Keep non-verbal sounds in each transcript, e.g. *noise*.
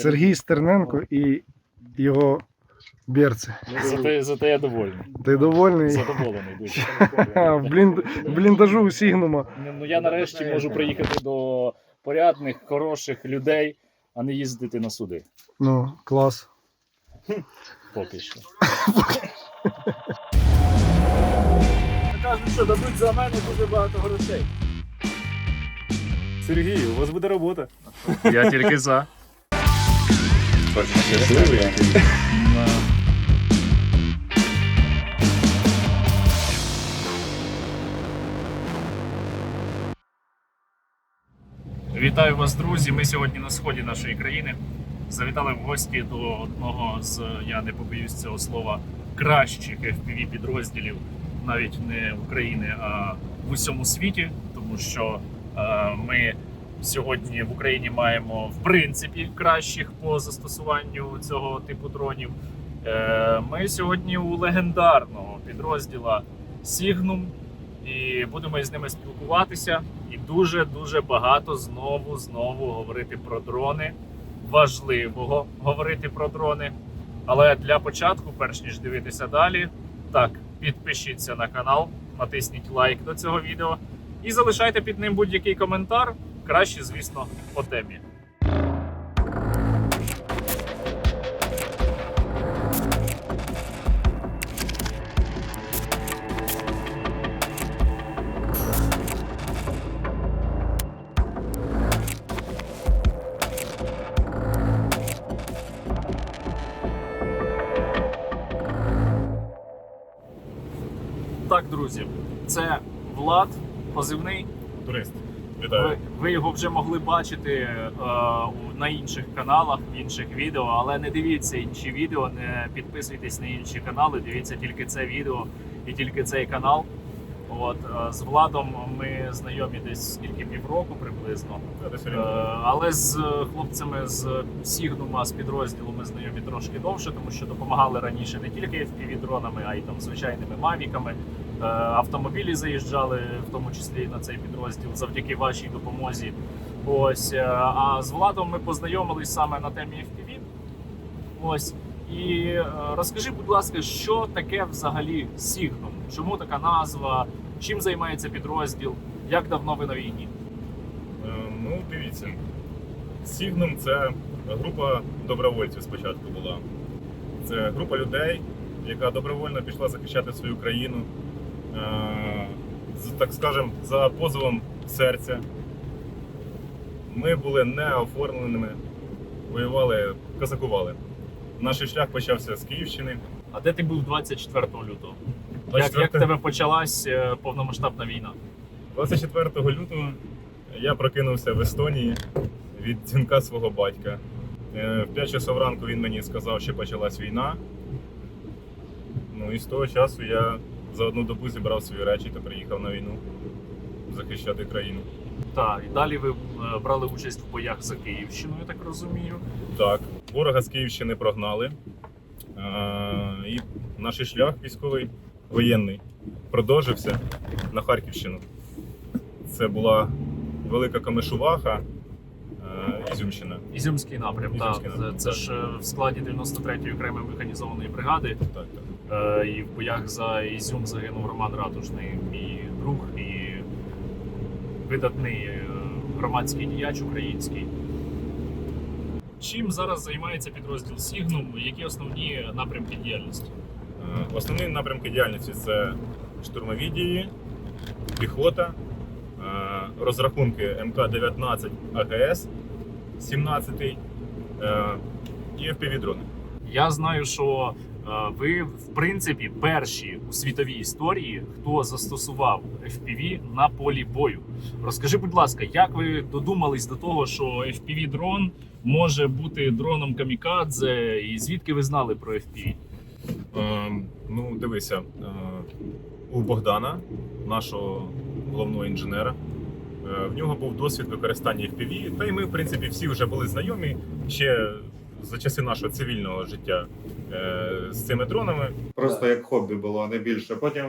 Сергій Стерненко і його берці. Ну, зате, зате я довольний. Ти довольний? Задоволений дуже. *laughs* В блін- в бліндажу у Сігнума. Ну, ну, я нарешті можу приїхати до порядних, хороших людей, а не їздити на суди. Ну, клас. Поки що. Кажуть, що дадуть за мене дуже багато грошей. Сергій, у вас буде робота. Я тільки за. Щасливий який. Вітаю вас, друзі. Ми сьогодні на сході нашої країни. Завітали в гості до одного з, я не побоюсь цього слова, кращих fpv підрозділів навіть не України, а в усьому світі, тому що е, ми сьогодні в Україні маємо в принципі кращих по застосуванню цього типу дронів. Е, ми сьогодні у легендарного підрозділа Signum і будемо з ними спілкуватися. І дуже дуже багато знову знову говорити про дрони. Важливого говорити про дрони. Але для початку, перш ніж дивитися далі, так підпишіться на канал, натисніть лайк до цього відео і залишайте під ним будь-який коментар. Краще, звісно, по темі. Так, друзі, це Влад, позивний. Турист. Ви, ви його вже могли бачити е, на інших каналах, в інших відео, але не дивіться інші відео, не підписуйтесь на інші канали, дивіться тільки це відео і тільки цей канал. От е, з Владом ми знайомі десь скільки півроку приблизно. Е, Але з хлопцями з Сігнума з підрозділу ми знайомі трошки довше, тому що допомагали раніше не тільки FPV-дронами, а й там звичайними мавіками. Е, Автомобілі заїжджали, в тому числі на цей підрозділ, завдяки вашій допомозі. Ось е, а з Владом ми познайомились саме на темі FPV. Ось. І е, розкажи, будь ласка, що таке взагалі Сігнум? Чому така назва? Чим займається підрозділ? Як давно ви на війні? Ну, дивіться. Сігнум це група добровольців спочатку була. Це група людей, яка добровольно пішла захищати свою країну, так скажем, за позовом серця. Ми були неоформленими, воювали, козакували. Наш шлях почався з Київщини. А де ти був 24 лютого? Як, як тебе почалась е, повномасштабна війна? 24 лютого я прокинувся в Естонії від дзвінка свого батька. Е, В 5 часов ранку він мені сказав, що почалась війна. Ну і з того часу я за одну добу зібрав свої речі та приїхав на війну захищати країну. Так, і далі ви е, брали участь в боях за Київщину, я так розумію. Так, ворога з Київщини прогнали. Е, І наш шлях військовий воєнний продовжився на Харківщину. Це була велика Камишуваха, е, Ізюмщина. Ізюмський напрям. Ізюмський Це, напрям, це так. ж в складі 93-ї окремої механізованої бригади. Так, так. Е, І в боях за Ізюм загинув Роман Ратушний, мій друг і видатний е, громадський діяч український. Чим зараз займається підрозділ Сігнум? Які основні напрямки діяльності? Е, Основні напрямки діяльності це штурмові дії, піхота, розрахунки МК-19 АГС 17 е, і FPV-дрони. Я знаю, що ви, в принципі, перші у світовій історії, хто застосував FPV на полі бою. Розкажи, будь ласка, як ви додумались до того, що FPV-дрон може бути дроном камікадзе, і звідки ви знали про FPV? Е, Ну, дивися, е, у Богдана, нашого головного інженера, е, в нього був досвід використання FPV, та й ми, в принципі, всі вже були знайомі ще за часи нашого цивільного життя е, з цими дронами. Просто як хобі було, не більше. Потім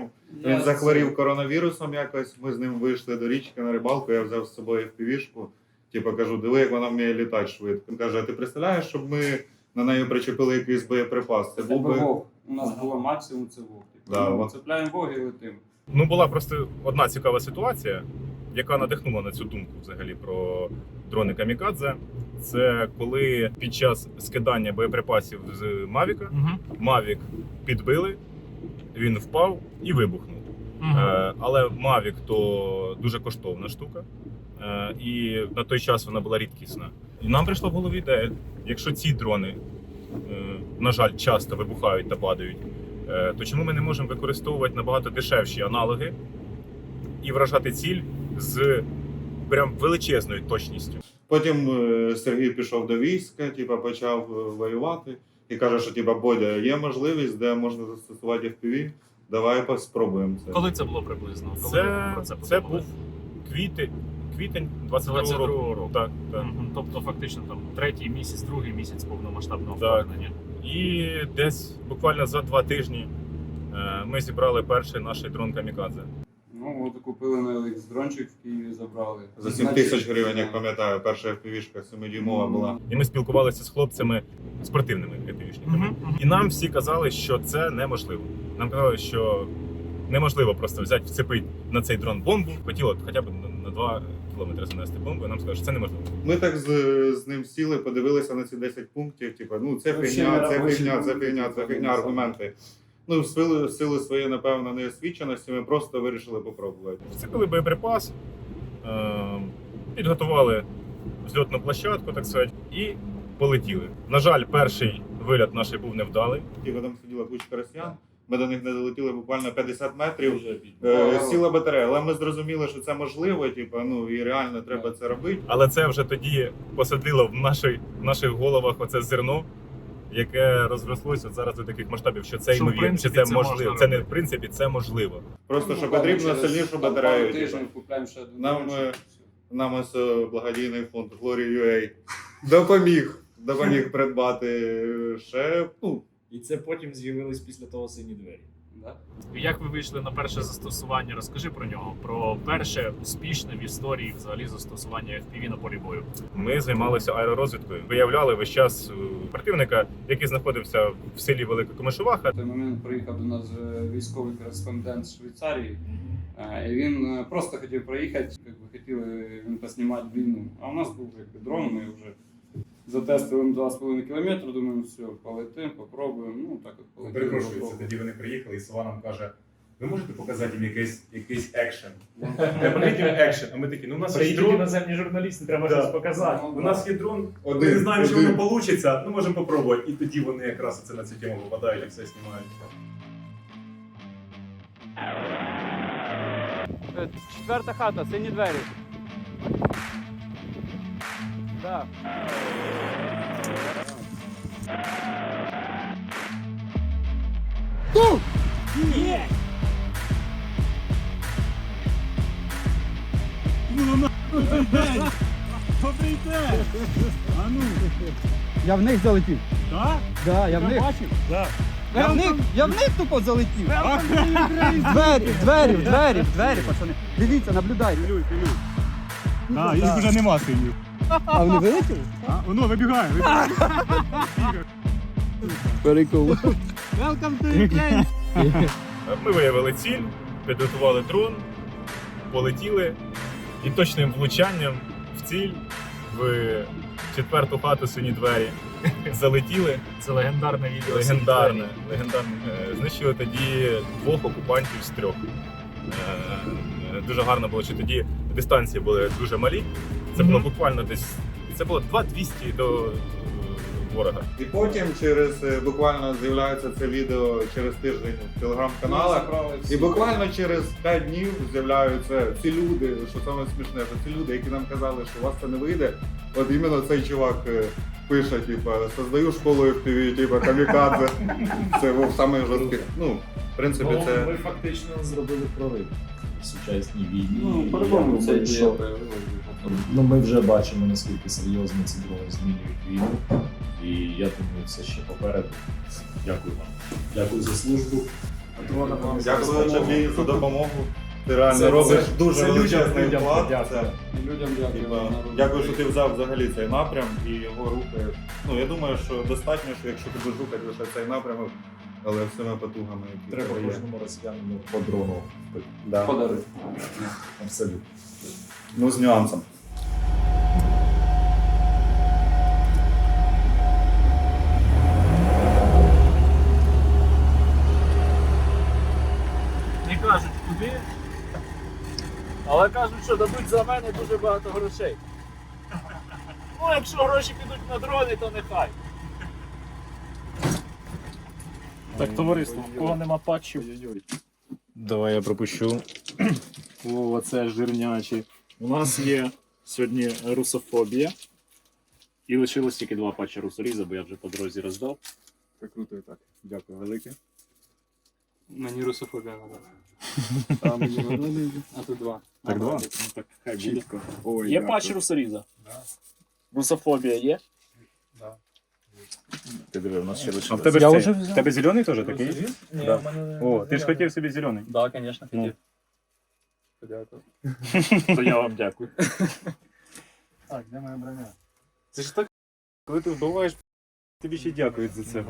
він захворів коронавірусом якось. Ми з ним вийшли до річки на рибалку. Я взяв з собою впівішку Типу, кажу, диви, як вона вміє літати швидко. Він каже, а ти представляєш, щоб ми на неї причепили якийсь боєприпас? Це Це був би. вог. У нас було максимум це вог. Да, ну, вот. цепляємо вог і летимо. Ну, була просто одна цікава ситуація, яка надихнула на цю думку взагалі про дрони Камікадзе. Це коли під час скидання боєприпасів з Мавіка. Мавік підбили, він впав і вибухнув. Е, але Mavic то дуже коштовна штука, е, і на той час вона була рідкісна. І нам прийшла в голові ідея, якщо ці дрони, е, на жаль, часто вибухають та падають, е, то чому ми не можемо використовувати набагато дешевші аналоги і вражати ціль з прям величезною точністю? Потім е, Сергій пішов до війська, типу, почав е, воювати і каже, що типу, Бодя, є можливість, де можна застосувати FPV, давай спробуємо це. Коли це було приблизно? Коли Це, про це це був квітень, квітень 22 22 року. року. Так, так. Тобто, фактично, там третій місяць, другий місяць повномасштабного вторгнення. І десь буквально за два тижні е, ми зібрали перший наш дрон Камікадзе. От купили на дрончик в Києві, забрали. За 7 тисяч гривень, як пам'ятаю, перша FPV-шка 7-дюймова була. І ми спілкувалися з хлопцями спортивними епівішниками. Мгм, мгм. І нам всі казали, що це неможливо. Нам казали, що неможливо просто взяти, вцепити на цей дрон бомбу. Хотіло хоча б на- на 2 кілометри занести бомбу. І нам сказали, що це неможливо. Ми так з, з ним сіли, подивилися на ці 10 пунктів. Типу, ну це фігня, це фігня, це фігня, це фігня, аргументи. Ну, в силу, в силу своєї, напевно, неосвіченості, ми просто вирішили попробувати. Вцепили боєприпас, е, підготували взльотну площадку, так сказати, і полетіли. На жаль, перший виліт наш був невдалий. Типу, там сиділа кучка росіян. Ми до них не долетіли буквально 50 метрів. Е, сіла батарея, але ми зрозуміли, що це можливо, типу, ну і реально треба це робити. Але це вже тоді посадило в, нашій, в наших головах оце зерно, яке розрослося зараз до таких масштабів, що це Що, в ймовірно, що принципі, це, це можливо. можна Це не в робити. принципі, це можливо. Просто що потрібно сильнішу батарею. пару купляємо ще один Нам, е. Нам ось е, благодійний фонд Glory.ua допоміг. Допоміг придбати ще ну, І це потім з'явились після того сині двері. Да? Як ви вийшли на перше застосування? Розкажи про нього, про перше успішне в історії взагалі застосування FPV на полі бою. Ми займалися аеророзвідкою, виявляли весь час е, противника, який знаходився в селі Велика Комишуваха. В той момент приїхав до нас військовий кореспондент з Швейцарії. Е, І він е, просто хотів проїхати, як би хотіли він поснімати війну. А у нас був якби дрон, ми вже затестили на 2,5 кілометри, думаємо, все, полетимо, попробуємо. Ну так от. Перепрошую, це попробуємо. тоді вони приїхали, і сова нам каже: ви можете показати їм якийсь, якийсь екшен? Я покажіть їм екшен. А ми такі, ну у нас є Приїдуть дрон. іноземні журналісти, треба Да. щось показати. Ну, У нас є дрон, Один, ми не знаємо, що один. воно вийде, ну можемо попробувати. І тоді вони якраз це на цю тему випадають і все знімають. Четверта хата, сині двері. Да. Я в них залетів. Так? Да, я в них. Я в них, я в них тупо залетів. Двері, двері, в двері, в двері, пацани. Дивіться, наблюдайте. А, їх вже нема синів. А вони вилетіли? А, воно вибігає. вибігає. Прикол. Welcome to Ukraine. Ми виявили ціль, підготували дрон, полетіли і точним влучанням в ціль в четверту хату сині двері залетіли. Це легендарне відео. Легендарне, легендарне. Е, Знищили тоді двох окупантів з трьох. Е, е, Дуже гарно було, що тоді дистанції були дуже малі. Це було буквально десь. Це було 2-200 до е, ворога. І потім через е, буквально з'являється це відео через тиждень в телеграм-каналах. І буквально через 5 днів з'являються ці люди, що саме смішне, що ці люди, які нам казали, що у вас це не вийде. От іменно цей чувак е, пише, типа, создаю школу FPV, типа камікадзе. Це був саме жорсткий. Ну, в принципі, Ну, це. Ми фактично зробили прорив в сучасній війні. Ну, по-любому, це появилась. Ну, ми вже бачимо, наскільки серйозно ці дрони змінюють війну. І я думаю, це ще попереду. Дякую вам. Дякую за службу. Дякую тобі за допомогу. Ти реально Це- робиш це- дуже це величезний людям вклад. І людям дякую. дякую, що ти взяв взагалі цей напрям і його рухаєш. Ну я думаю, що достатньо, що якщо ти будеш рухати лише цей напрямок, але всіма потугами, які Треба кожному росіянину по дрону. Да. Подаруй. Абсолютно. Ну, з нюансом. Не кажуть куди, але кажуть, що дадуть за мене дуже багато грошей. Ну, якщо гроші підуть на дрони, то нехай. Так, товариство, в кого нема патчів? Давай я пропущу. О, це жирнячі. У нас є сьогодні русофобія. І лишилось тільки два патчі русоріза, бо я вже по дорозі роздав. Прикрутую так. Дякую велике. Мені русофобія надо. А мені одну а тут два. Так, два? Ну, так, хай буде. Чітко. Ой, Є дякую. патч русоріза? Да. Русофобія є? Ти диви, у нас ще А в тебе, Я ж вже взяв. в тебе зелений теж такий? Ні, Да. в мене О, ти ж хотів собі зелений. Так, звісно, Ну. хотів. Подякую. *laughs* То я вам дякую. *laughs* Так, де моя броня? Це ж так, коли ти вбиваєш, тобі ще дякують за це.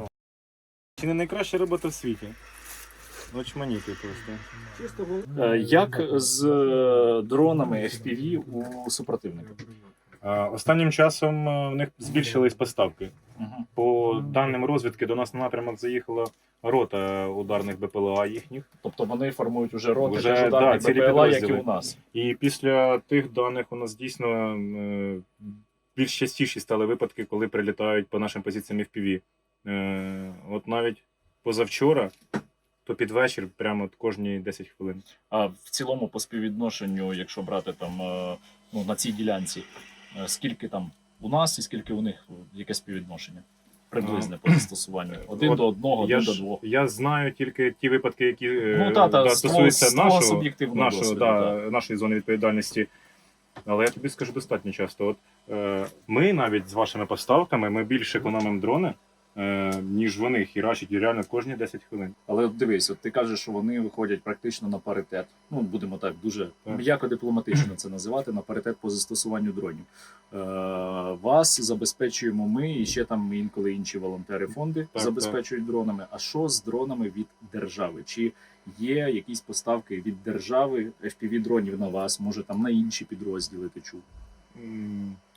Чи не найкраща робота в світі? Очманіти просто. Е, Як з е, дронами FPV у супротивника? Останнім часом е, в них збільшились поставки. По даним розвідки, до нас на напрямок заїхала рота ударних БПЛА їхніх. Тобто вони формують уже роти Вже, вже, ударних да, БПЛА, як і у нас. І після тих даних у нас дійсно е, більш частіші стали випадки, коли прилітають по нашим позиціям FPV. Е, От навіть позавчора, то під вечір, прямо от кожні 10 хвилин. А в цілому по співвідношенню, якщо брати там ну, на цій ділянці, скільки там у нас і скільки у них яке співвідношення? Приблизне по застосуванню. Один От до одного, один до двох. я знаю тільки ті випадки, які е, Ну, та, та, да, стосуються нашого, нашого, досвіду, да, нашої зони відповідальності. Але я тобі скажу достатньо часто. От, е, ми навіть з вашими поставками ми більше економимо дрони, е, ніж вони хірачать реально кожні 10 хвилин. Але от дивись, от ти кажеш, що вони виходять практично на паритет. Ну, будемо так дуже м'яко дипломатично це називати, на паритет по застосуванню дронів. Е, вас забезпечуємо ми і ще там інколи інші волонтери фонди Так, забезпечують дронами. А що з дронами від держави? Чи є якісь поставки від держави FPV дронів на вас, може там на інші підрозділи ти чув?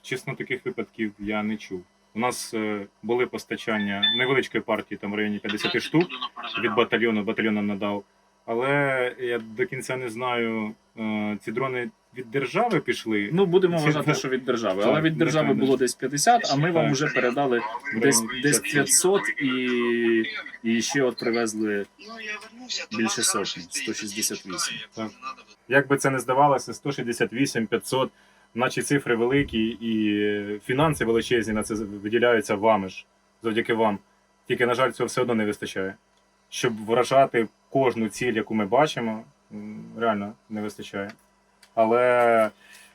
Чесно, таких випадків я не чув. У нас е, були постачання невеличкої партії, там в районі 50 штук від батальйону, батальйон нам надав. Але я до кінця не знаю, е, ці дрони від держави пішли. Ну будемо Це- вважати, що від держави. Але від держави було десь 50, а ми вам вже передали десь, десь 500 і, і ще от привезли більше сотні, 168. Так. Як би це не здавалося, 168, 500, наче цифри великі і е, фінанси величезні на це виділяються вами ж, завдяки вам. Тільки, на жаль, цього все одно не вистачає. Щоб вражати кожну ціль, яку ми бачимо, реально не вистачає. Але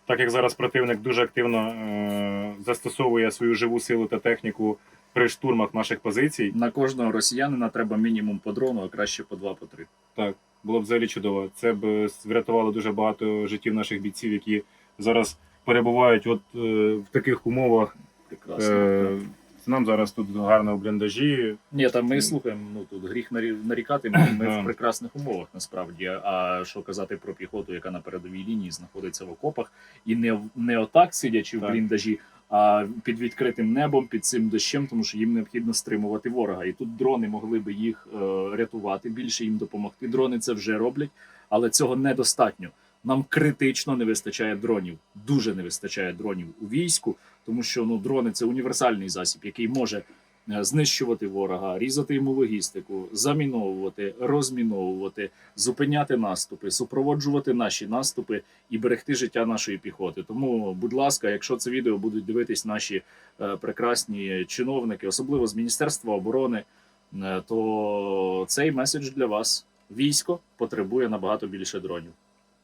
так як зараз противник дуже активно е, застосовує свою живу силу та техніку при штурмах наших позицій, На кожного росіянина треба мінімум по дрону, а краще по два, по три. Так, було б взагалі чудово. Це б врятувало дуже багато життів наших бійців, які зараз перебувають от е, в таких умовах. Прекрасно. Е, нам зараз тут гарно в бліндажі. Ні, там ми слухаємо, ну тут гріх нарікати, ми, ми в прекрасних умовах насправді. А що казати про піхоту, яка на передовій лінії знаходиться в окопах, і не, не отак сидячи в бліндажі, а під відкритим небом, під цим дощем, тому що їм необхідно стримувати ворога. І тут дрони могли би їх е, рятувати, більше їм допомогти. Дрони це вже роблять, але цього недостатньо. Нам критично не вистачає дронів. Дуже не вистачає дронів у війську, тому що ну дрони це універсальний засіб, який може е, знищувати ворога, різати йому логістику, заміновувати, розміновувати, зупиняти наступи, супроводжувати наші наступи і берегти життя нашої піхоти. Тому, будь ласка, якщо це відео будуть дивитись наші е, прекрасні чиновники, особливо з Міністерства оборони, е, то цей меседж для вас. Військо потребує набагато більше дронів.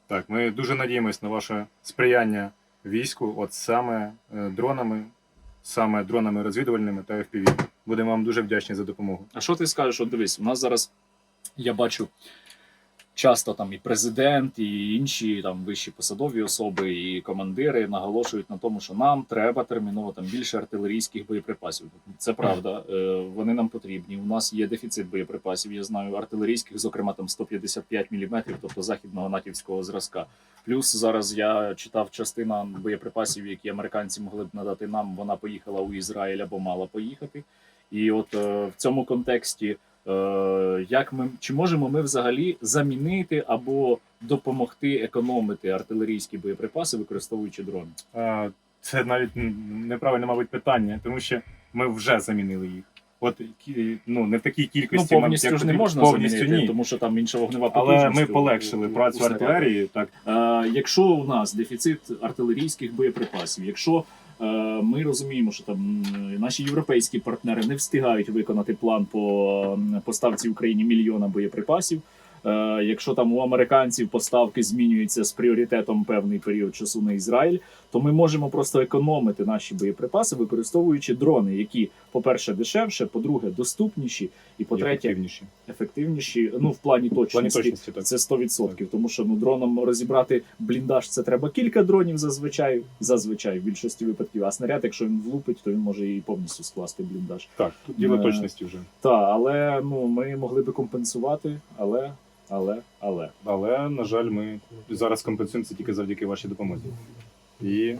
Так, ми дуже надіємось на ваше сприяння війську, от саме е, дронами, саме дронами розвідувальними та FPV. Будемо вам дуже вдячні за допомогу. А що ти скажеш? От дивись, у нас зараз я бачу часто там і президент, і інші там вищі посадові особи, і командири наголошують на тому, що нам треба терміново там більше артилерійських боєприпасів. Це правда, е, вони нам потрібні. У нас є дефіцит боєприпасів. Я знаю артилерійських, зокрема там 155 мм, тобто західного натівського зразка. Плюс зараз я читав частина боєприпасів, які американці могли б надати нам. Вона поїхала у Ізраїль або мала поїхати. І от е, в цьому контексті, як ми чи можемо ми взагалі замінити або допомогти економити артилерійські боєприпаси, використовуючи дрони? Це навіть неправильне, мабуть, питання, тому що ми вже замінили їх. От ну не в такій Ну кількості, повністю як ж не можна повністю замінити, ні. тому що там інша вогнева Але ми полегшили у- у працю снарядах. артилерії. Так Е, якщо у нас дефіцит артилерійських боєприпасів, якщо е, ми розуміємо, що там наші європейські партнери не встигають виконати план по поставці Україні мільйона боєприпасів. Е, Якщо там у американців поставки змінюються з пріоритетом певний період часу на Ізраїль, то ми можемо просто економити наші боєприпаси, використовуючи дрони, які, по-перше, дешевше, по-друге, доступніші, і по-третє, ефективніші. ефективніші. Ну в плані В плані точності. точності так. Це 100%, тому що ну дроном розібрати бліндаж це треба кілька дронів зазвичай, зазвичай в більшості випадків. А снаряд, якщо він влупить, то він може і повністю скласти бліндаж. Так, тут діло Е, точності вже. Та, але ну ми могли би компенсувати, але, але, але. Але на жаль, ми зараз компенсуємо це тільки завдяки вашій допомозі. І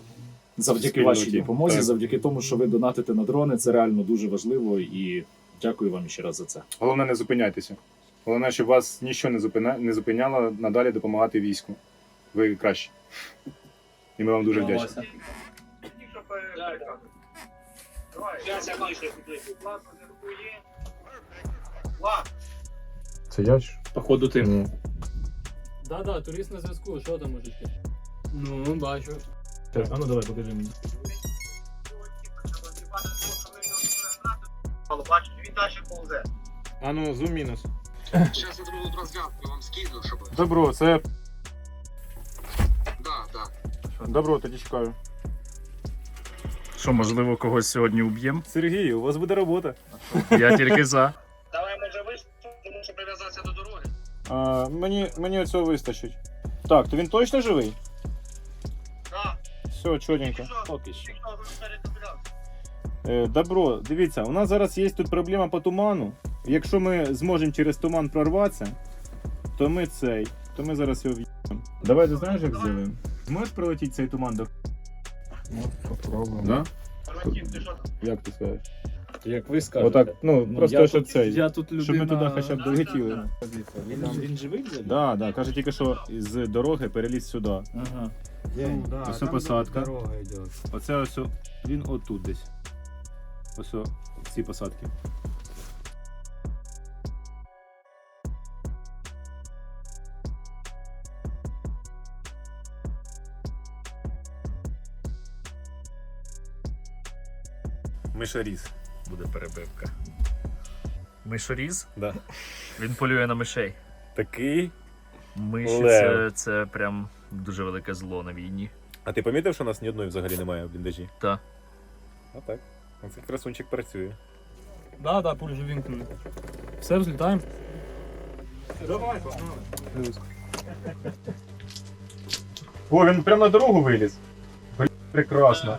Завдяки Спільноті. вашій допомозі, Так. завдяки тому, що ви донатите на дрони, це реально дуже важливо і дякую вам ще раз за це. головне не зупиняйтеся. Головне, щоб вас нічого не зупиня... не зупиняло надалі допомагати війську. Ви краще. І ми вам дуже вдячні. Це я ж? Походу, ти. Ні. Да, да, турист на зв'язку, що там мужики? Ну, бачу. А ну давай, покажи мені. Бачу, він далі повзе. А ну, зум мінус. Зараз я другу розв'язку вам скину, щоб... Добро, це. Да, да. Добро, тоді чекаю. Що, можливо, когось сьогодні уб'ємо? Сергій, у вас буде робота. Я тільки за. Давай, може, вийшло, тому що прив'язатися до дороги. А, мені, мені оцього вистачить. Так, то він точно живий? Так. Все, чотенько. Поки що. Е, добро, дивіться, у нас зараз є тут проблема по туману. Якщо ми зможемо через туман прорватися, то ми цей, то ми зараз його в'їдемо. Давай ти знаєш, як зробимо? Зможеш прилетіти цей туман до Ну, попробуємо. да? Як ти скажеш? Як ви скажете. Отак, ну, Ну, просто я що тут- цей. Я тут людина... Щоб ми туди хоча б долетіли. Він, він живий взагалі? Да, да, каже тільки, що з дороги переліз сюди. Ага. Ну, да, Ось там посадка. Дорога йде. Оце ось він отут десь. Ось ці посадки. Мишаріз. Буде перебивка. Мишоріз? Да. Він полює на мишей. Такий. Миші Лев. це, це прям дуже велике зло на війні. А ти помітив, що у нас ні одної взагалі немає в бліндажі? Так. А так. Оцей красунчик працює. Да, да, пуль вже вімкнений. Все, взлітаємо. Давай, погнали. О, він прямо на дорогу виліз. Блін, прекрасно.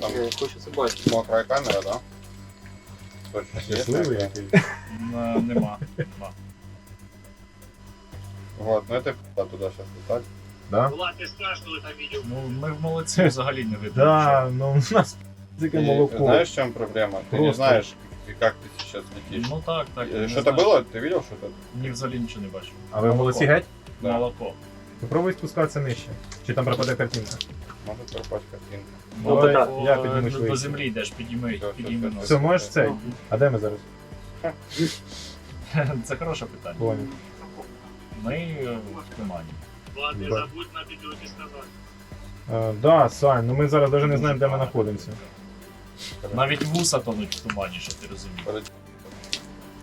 Там Хочеться бачити. мокрая камера, да? Точно. Щасливий який. Нема. Вот, ну это п***а туда сейчас летать. Да? Влад, ти страшно там відео. Ну, ми молодці взагалі не видно. Да, ну у нас таке И молоко. знаешь, в чем проблема? Ты не Просто. знаешь, и как ты сейчас летишь. Ну так, так. Э, не Что-то знаю. было? Ты видел что-то? Ні, взагалі нічого не бачу. А ви молодці геть? Да. Молоко. Попробуй спускатися нижче. Чи там пропаде картинка? Может пропасть картинка. Ну, Давай, так, я о, підніму до швидше. землі йдеш, підійми, Все, підійми все, нос. Все, можеш цей? А де ми зараз? *laughs* Це хороше питання. Понял. Ми е, в тумані. Влад, не Да. забудь на відео сказати. А, да, Сань, ну ми зараз навіть не знаємо, де ми знаходимося. Навіть вуса тонуть в тумані, що ти розумієш.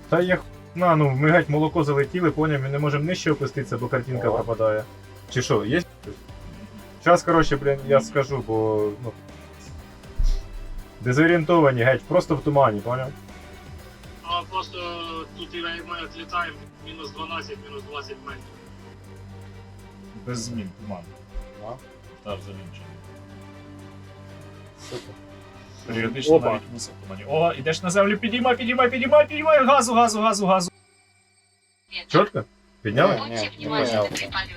Та я на, ну ми геть молоко залетіли, поняв, ми не можемо нижче опуститися, бо картинка О. пропадає. Чи що, є? Зараз, коротше, блін, я скажу, бо ну. Дезорієнтовані, геть, просто в тумані, поняв? А просто тут і ми відлітаємо мінус 12, мінус 20 метрів. Без змін, туман. Да? Так, замінчений. Супер. Періодично Опа. навіть мусор в тумані. О, ідеш на землю, підіймай, підіймай, підіймай, підіймай, газу, газу, газу, газу. Чітко? Підняли? Ні, не поняв.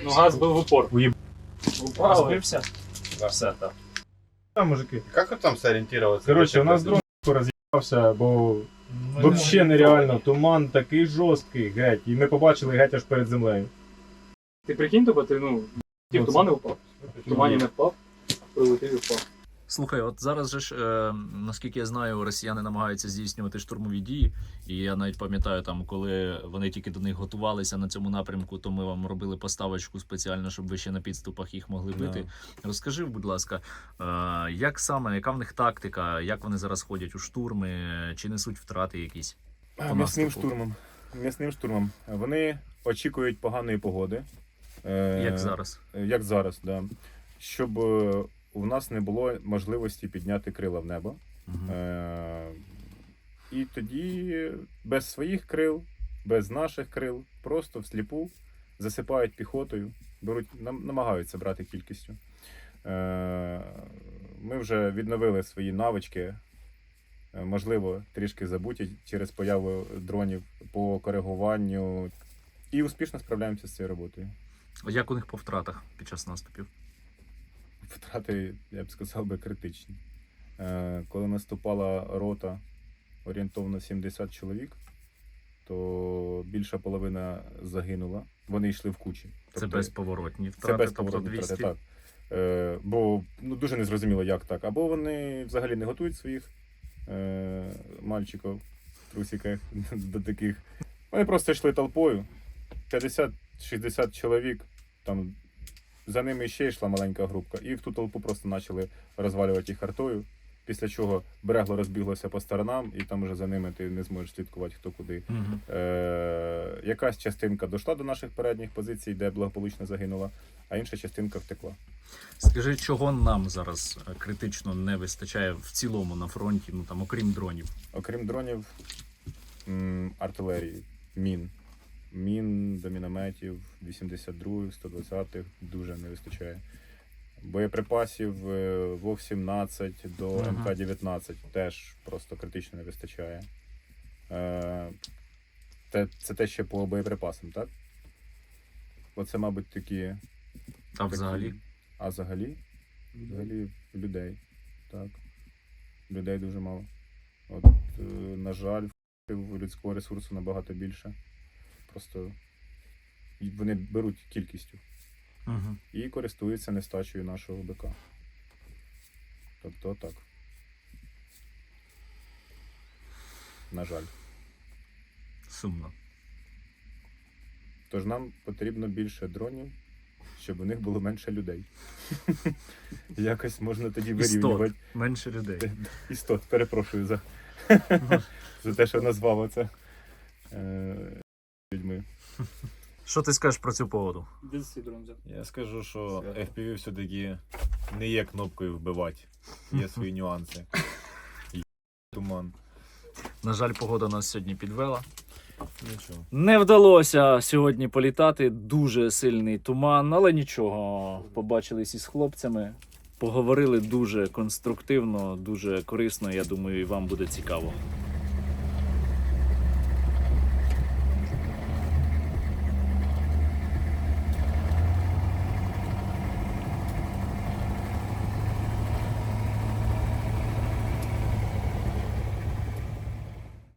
Ну газ був в упор. Розбився? Все так. Да, мужики. Як там сориентироваться? Короче, у нас дрон роз'їбався, бо вообще нереально. Туман такий жорсткий, геть. І ми побачили геть аж перед землею. Ти прикинь, тобі, ти ну, ти в туман не впав. В тумані не впав, прилетів і впав. Слухай, от зараз же ж, е, наскільки я знаю, росіяни намагаються здійснювати штурмові дії. І я навіть пам'ятаю, там, коли вони тільки до них готувалися на цьому напрямку, то ми вам робили поставочку спеціально, щоб ви ще на підступах їх могли бити. Розкажи, будь ласка, е, як саме, яка в них тактика, як вони зараз ходять у штурми, чи несуть втрати якісь? По М'ясним штурмом. М'ясним штурмом. Вони очікують поганої погоди. Е, Як зараз? Як зараз, да. Щоб е, у нас не було можливості підняти крила в небо. Мгм. Е, і тоді без своїх крил, без наших крил, просто всліпу засипають піхотою, беруть, нам- намагаються брати кількістю. Е, ми вже відновили свої навички, е, можливо, трішки забуті через появу дронів по коригуванню. І успішно справляємося з цією роботою. Як у них по втратах під час наступів? Втрати, я б сказав би, критичні. Е, коли наступала рота орієнтовно 70 чоловік, то більша половина загинула. Вони йшли в кучі. Це Тобто безповоротні це втрати, безповоротні тобто 200. втрати, так. Е, бо ну, дуже незрозуміло, як так. Або вони взагалі не готують своїх е, мальчиків в трусиках до таких. Вони просто йшли толпою. 50-60 чоловік, там за ними ще йшла маленька групка, і в ту толпу просто почали розвалювати їх артою. Після чого берегло розбіглося по сторонам, і там уже за ними ти не зможеш слідкувати хто куди. Е, якась частинка дійшла до наших передніх позицій, де благополучно загинула, а інша частинка втекла. Скажи, чого нам зараз е, критично не вистачає в цілому на фронті, ну там окрім дронів? Окрім дронів, артилерії, мін. Мін до мінометів 82 120-х дуже не вистачає. Боєприпасів е, ВОГ-17 до МК-19 теж просто критично не вистачає. Це, це те ще по боєприпасам, так? Оце, мабуть, такі. А взагалі? А взагалі? Взагалі людей. Так. Людей дуже мало. От, е, на жаль, людського ресурсу набагато більше. Просто вони беруть кількістю Угу. і користуються нестачею нашого БК. Тобто так. На жаль. Сумно. Тож нам потрібно більше дронів, щоб у них було менше людей. *laughs* Якось можна тоді Істот. вирівнювати. Менше людей. Істот, перепрошую за, *laughs* за те, що назвав оце е, людьми. Що ти скажеш про цю погоду? Я скажу, що FPV все-таки не є кнопкою вбивати. Є свої *laughs* нюанси. Є Туман. На жаль, погода нас сьогодні підвела. Нічого. Не вдалося сьогодні політати. Дуже сильний туман, але нічого. Побачились із хлопцями. Поговорили дуже конструктивно, дуже корисно. Я думаю, і вам буде цікаво.